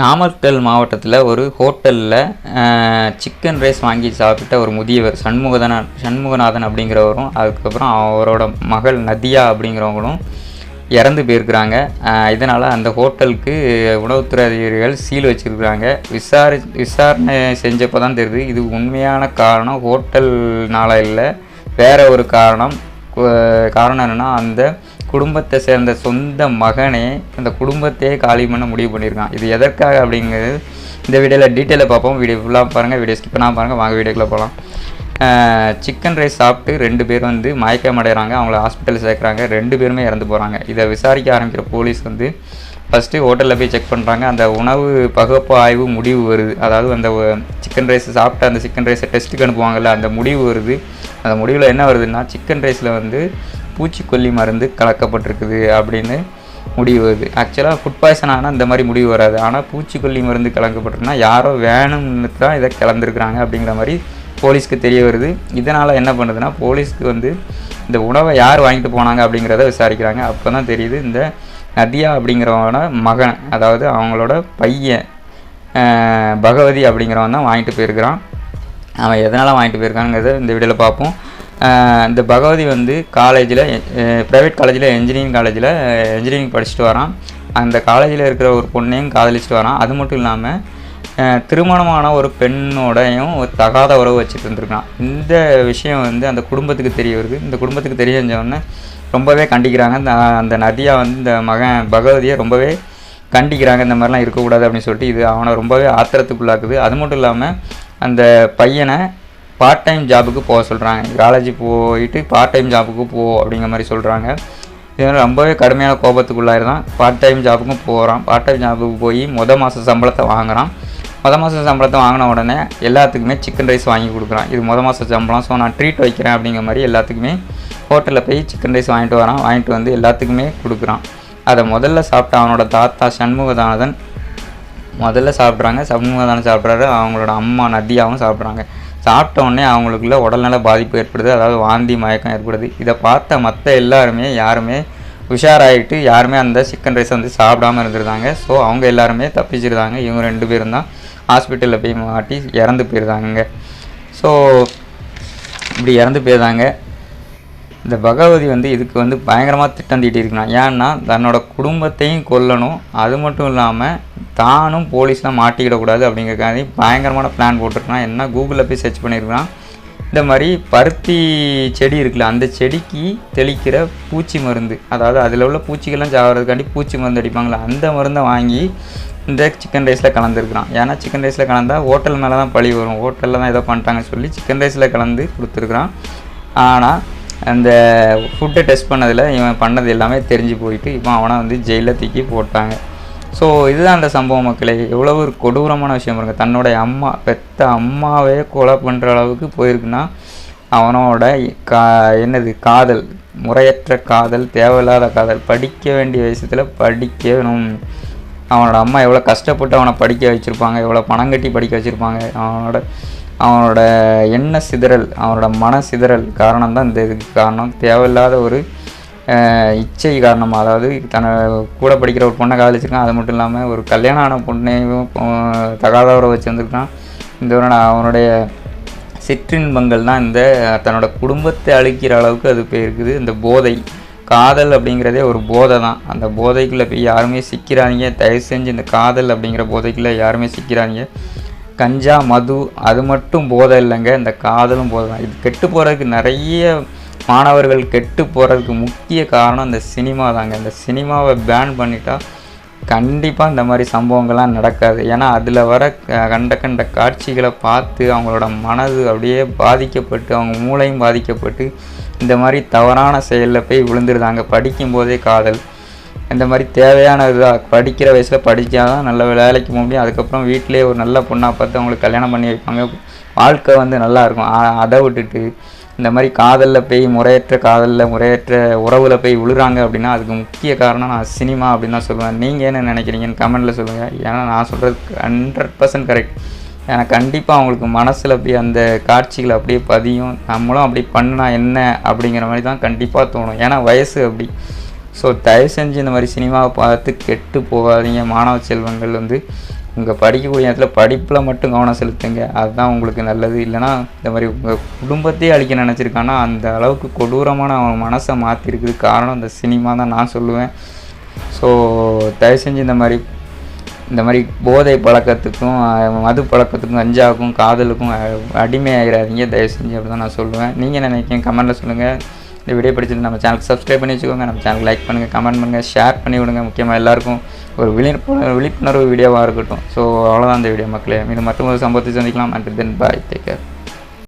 நாமக்கல் மாவட்டத்தில் ஒரு ஹோட்டலில் சிக்கன் ரைஸ் வாங்கி சாப்பிட்ட ஒரு முதியவர் சண்முகதன சண்முகநாதன் அப்படிங்கிறவரும் அதுக்கப்புறம் அவரோட மகள் நதியா அப்படிங்கிறவங்களும் இறந்து போயிருக்கிறாங்க. இதனால் அந்த ஹோட்டலுக்கு உணவுத்துறை அதிகாரிகள் சீல் வச்சுருக்குறாங்க. விசாரி விசாரணை செஞ்சப்போ தான் தெரியுது. இது உண்மையான காரணம். ஹோட்டல்னால இல்லை வேற ஒரு காரணம். காரணம் என்னென்னா அந்த குடும்பத்தை சேர்ந்த சொந்த மகனே அந்த குடும்பத்தையே காலி பண்ண முடிவு பண்ணியிருக்கான் இது எதற்காக அப்படிங்கிறது இந்த வீடியோவில் டீட்டெயிலாக பார்ப்போம். வீடியோ ஃபுல்லாக பாருங்கள் வீடியோ ஸ்கிப் பண்ணால் பாருங்கள் வாங்க வீடியோக்குள்ளே போகலாம் சிக்கன் ரைஸ் சாப்பிட்டு ரெண்டு பேர் வந்து மயக்கம் அடைகிறாங்க அவங்கள ஹாஸ்பிட்டல் சேர்க்குறாங்க. ரெண்டு பேருமே இறந்து போகிறாங்க இதை விசாரிக்க ஆரம்பிக்கிற போலீஸ் வந்து ஃபஸ்ட்டு ஹோட்டலில் போய் செக் பண்ணுறாங்க அந்த உணவு பகுப்பு ஆய்வு முடிவு வருது. அதாவது அந்த சிக்கன் ரைஸ் சாப்பிட்ட அந்த சிக்கன் ரைஸை டெஸ்ட்டுக்கு அனுப்புவாங்கல்ல அந்த முடிவு வருது. அந்த முடிவில் என்ன வருதுன்னா சிக்கன் ரைஸில் வந்து பூச்சிக்கொல்லி மருந்து கலக்கப்பட்டிருக்குது அப்படின்னு முடிவு வருது. ஆக்சுவலாக ஃபுட் பாய்சன் ஆனால் இந்த மாதிரி முடிவு வராது. ஆனால் பூச்சிக்கொல்லி மருந்து கலக்கப்பட்டிருக்குன்னா யாரோ வேணும்னு தான் இதை கலந்துருக்குறாங்க அப்படிங்கிற மாதிரி போலீஸ்க்கு தெரிய வருது. இதனால் என்ன பண்ணுதுன்னா போலீஸ்க்கு வந்து இந்த உணவை யார் வாங்கிட்டு போனாங்க அப்படிங்கிறத விசாரிக்கிறாங்க. அப்போ தான் தெரியுது இந்த நதியா அப்படிங்கிறவனோட மகன் அதாவது அவங்களோட பையன். பகவதி அப்படிங்கிறவன் தான் வாங்கிட்டு போயிருக்கிறான். அவன் எதனால் வாங்கிட்டு போயிருக்காங்கிறத இந்த வீடியோவில் பார்ப்போம். இந்த பகவதி வந்து காலேஜில் ப்ரைவேட் காலேஜில் இன்ஜினியரிங் காலேஜில் இன்ஜினியரிங் படிச்சுட்டு வரான். அந்த காலேஜில் இருக்கிற ஒரு பொண்ணையும் காதலிச்சுட்டு வரான். அது மட்டும் இல்லாமல் திருமணமான ஒரு பெண்ணோடையும் ஒரு தகாத உறவு வச்சுட்டு இருந்திருக்கான். இந்த விஷயம் வந்து அந்த குடும்பத்துக்கு தெரிய வருது. இந்த குடும்பத்துக்கு தெரிய உடனே ரொம்பவே கண்டிக்கிறாங்க. அந்த அந்த நதியா வந்து இந்த மகன் பகவதியை ரொம்பவே கண்டிக்கிறாங்க. இந்த மாதிரிலாம் இருக்கக்கூடாது அப்படின்னு சொல்லிட்டு இது அவனை ரொம்பவே ஆத்திரத்துக்குள்ளாக்குது. அது மட்டும் இல்லாமல் அந்த பையனை பார்ட் டைம் ஜாபுக்கு போக சொல்கிறாங்க காலேஜ் போயிட்டு பார்ட் டைம் ஜாபுக்கு போ அப்படிங்கிற மாதிரி சொல்கிறாங்க இதனால் ரொம்பவே கடுமையான கோபத்துக்குள்ளாயிருந்தான் பார்ட் டைம் ஜாபுக்கும் போகிறான் பார்ட் டைம் ஜாபுக்கு போய் மொத மாத சம்பளத்தை வாங்குகிறான் மொத மாத சம்பளத்தை வாங்கின உடனே எல்லாத்துக்குமே சிக்கன் ரைஸ் வாங்கி கொடுக்குறான். இது மொத மாத சம்பளம். ஸோ நான் ட்ரீட் வைக்கிறேன் அப்படிங்கிற மாதிரி எல்லாத்துக்குமே ஹோட்டலில் போய் சிக்கன் ரைஸ் வாங்கிட்டு வரான். வாங்கிட்டு வந்து எல்லாத்துக்குமே கொடுக்குறான். அதை முதல்ல சாப்பிட்ட அவனோட தாத்தா சண்முகதானதன் முதல்ல சாப்பிட்றாங்க. சண்முகதானம் சாப்பிட்றாரு. அவங்களோட அம்மா நதியாகவும் சாப்பிட்றாங்க. சாப்பிட்ட உடனே அவங்களுக்குள்ள உடல்நல பாதிப்பு ஏற்படுது. அதாவது வாந்தி மயக்கம் ஏற்படுது. இதை பார்த்த மற்ற எல்லாருமே யாருமே உஷாராயிட்டு யாருமே அந்த சிக்கன் ரைஸ் வந்து சாப்பிடாம இருந்திருந்தாங்க. ஸோ அவங்க எல்லாருமே தப்பிச்சிருந்தாங்க. இவங்க ரெண்டு பேரும் தான் ஹாஸ்பிட்டலில் போய் மாட்டி இறந்து போயிருந்தாங்க ஸோ இப்படி இறந்து போயிருந்தாங்க. இந்த பகவதி வந்து இதுக்கு வந்து பயங்கரமாக திட்டம் தீட்டியிருக்கலாம் ஏன்னா தன்னோட குடும்பத்தையும் கொல்லணும். அது மட்டும் இல்லாமல் தானும் போலீஸ்லாம் மாட்டிக்கிடக்கூடாது அப்படிங்கிறக்காண்டி பயங்கரமான பிளான் போட்டிருக்கான் என்ன கூகுளில் போய் சர்ச் பண்ணியிருக்கான் இந்த மாதிரி பருத்தி செடி இருக்குல்ல அந்த செடிக்கு தெளிக்கிற பூச்சி மருந்து அதாவது அதில் உள்ள பூச்சிகள்லாம் சாகிறதுக்காண்டி பூச்சி மருந்து அடிப்பாங்களே அந்த மருந்தை வாங்கி இந்த சிக்கன் ரைஸில் கலந்துருக்குறான். ஏன்னா சிக்கன் ரைஸில் கலந்தால் ஹோட்டல் மேலே தான் பழி வரும். ஹோட்டலில் தான் ஏதோ பண்ணிட்டாங்கன்னு சொல்லி சிக்கன் ரைஸில் கலந்து கொடுத்துருக்குறான். ஆனால் அந்த ஃபுட்டை டெஸ்ட் பண்ணதில் இவன் பண்ணது எல்லாமே தெரிஞ்சு போயிட்டு இப்போ அவனை வந்து ஜெயிலில் தூக்கி போட்டாங்க. ஸோ இதுதான் அந்த சம்பவம் மக்களே. எவ்வளவு ஒரு கொடூரமான விஷயம் பாருங்க. தன்னுடைய அம்மா பெத்த அம்மாவே கொலை பண்ணுற அளவுக்கு போயிருக்குன்னா அவனோட கா என்னது காதல் முறையற்ற காதல் தேவையில்லாத காதல் படிக்க வேண்டிய விஷயத்தில் படிக்கணும். அவனோட அம்மா எவ்வளோ கஷ்டப்பட்டு அவனை படிக்க வச்சுருப்பாங்க எவ்வளோ பணம் கட்டி படிக்க வச்சுருப்பாங்க அவனோட அவனோட எண்ண சிதறல் அவனோட மன சிதறல் காரணம் தான் இந்த இதுக்கு காரணம். தேவையில்லாத ஒரு இச்சை காரணமாக அதாவது தன்னை கூட படிக்கிற ஒரு பொண்ணை காதலிச்சிருக்கான். அது மட்டும் இல்லாமல் ஒரு கல்யாணம் ஆன பொண்ணையும் அஹ், தகாத உறவு வச்சுருந்துருக்கான் இந்த நான் அவனுடைய சிற்றின்பங்கள் தான் இந்த தன்னோட குடும்பத்தை அழிக்கிற அளவுக்கு அது போயிருக்குது. இந்த போதை காதல் அப்படிங்கிறதே ஒரு போதை தான் அந்த போதைக்குள்ளே போய் யாருமே சிக்கிறாதீங்க தயவு செஞ்சு இந்த காதல் அப்படிங்கிற போதைக்குள்ளே யாருமே சிக்கிறாங்க கஞ்சா மது அது மட்டும் போதை இல்லைங்க இந்த காதலும் போதை தான் இது கெட்டு போகிறதுக்கு நிறைய மாணவர்கள் கெட்டு போகிறதுக்கு முக்கிய காரணம் இந்த சினிமா தாங்க. இந்த சினிமாவை பேன் பண்ணிட்டா கண்டிப்பாக இந்த மாதிரி சம்பவங்கள்லாம் நடக்காது. ஏன்னா அதில் வர கண்ட கண்ட காட்சிகளை பார்த்து அவங்களோட மனது அப்படியே பாதிக்கப்பட்டு அவங்க மூளையும் பாதிக்கப்பட்டு இந்த மாதிரி தவறான செயலில் போய் விழுந்துருதாங்க. படிக்கும்போதே காதல். இந்த மாதிரி தேவையான இதாக படிக்கிற வயசில் படித்தா தான் நல்ல வேலைக்கு போக முடியும். அதுக்கப்புறம் வீட்டிலேயே ஒரு நல்ல பொண்ணாக பார்த்து அவங்களுக்கு கல்யாணம் பண்ணி வைப்பாங்க. வாழ்க்கை வந்து நல்லா இருக்கும். அதை விட்டுட்டு இந்த மாதிரி காதலில் போய் முறையற்ற காதலில் முறையற்ற உறவில் போய் விழுறாங்க அப்படின்னா அதுக்கு முக்கிய காரணம் நான் சினிமா அப்படின்னு தான் சொல்லுவேன். நீங்கள் என்ன நினைக்கிறீங்கன்னு கமெண்ட்டில் சொல்லுங்கள் ஏன்னா நான் சொல்கிறது ஹண்ட்ரட் பர்சன்ட் கரெக்ட் ஏன்னா கண்டிப்பாக அவங்களுக்கு மனசில் அப்படியே அந்த காட்சிகள் அப்படியே பதியும். நம்மளும் அப்படி பண்ணா என்ன அப்படிங்கிற மாதிரி தான் கண்டிப்பாக தோணும். ஏன்னா வயசு அப்படி. ஸோ தயவு செஞ்சு இந்த மாதிரி சினிமாவை பார்த்து கெட்டு போகாதீங்க. மாணவ செல்வங்கள் வந்து உங்கள் படிக்கக்கூடிய நேரத்தில் படிப்பில் மட்டும் கவனம் செலுத்துங்க. அதுதான் உங்களுக்கு நல்லது. இல்லைனா இந்த மாதிரி உங்கள் குடும்பத்தையே அழிக்க நினச்சிருக்கான்னா அந்த அளவுக்கு கொடூரமான அவன் மனசை மாற்றிருக்குது காரணம் இந்த சினிமா தான் நான் சொல்லுவேன். ஸோ தயவு செஞ்சு இந்த மாதிரி இந்த மாதிரி போதை பழக்கத்துக்கும் மது பழக்கத்துக்கும் கஞ்சாவுக்கும் காதலுக்கும் அடிமையாகிறாதீங்க தயவு செஞ்சு அப்படி தான் நான் சொல்லுவேன். நீங்கள் நினைக்கிறேன் கமெண்டில் சொல்லுங்கள் இந்த வீடியோ பிடிச்சிட்டு நம்ம சேனலுக்கு சப்ஸ்கிரைப் பண்ணி வச்சுக்கோங்க. நம்ம சேனல் லைக் பண்ணுங்கள் கமெண்ட் பண்ணுங்கள் ஷேர் பண்ணி விடுங்க. முக்கியமாக எல்லாருக்கும் ஒரு விழிப்புணர்வு விழிப்புணர்வு வீடியோவாக இருக்கட்டும். ஸோ அவ்வளோதான் இந்த வீடியோ மக்களே. இது மட்டும் ஒரு சம்பவத்தை சந்திக்கலாம். And then bye take care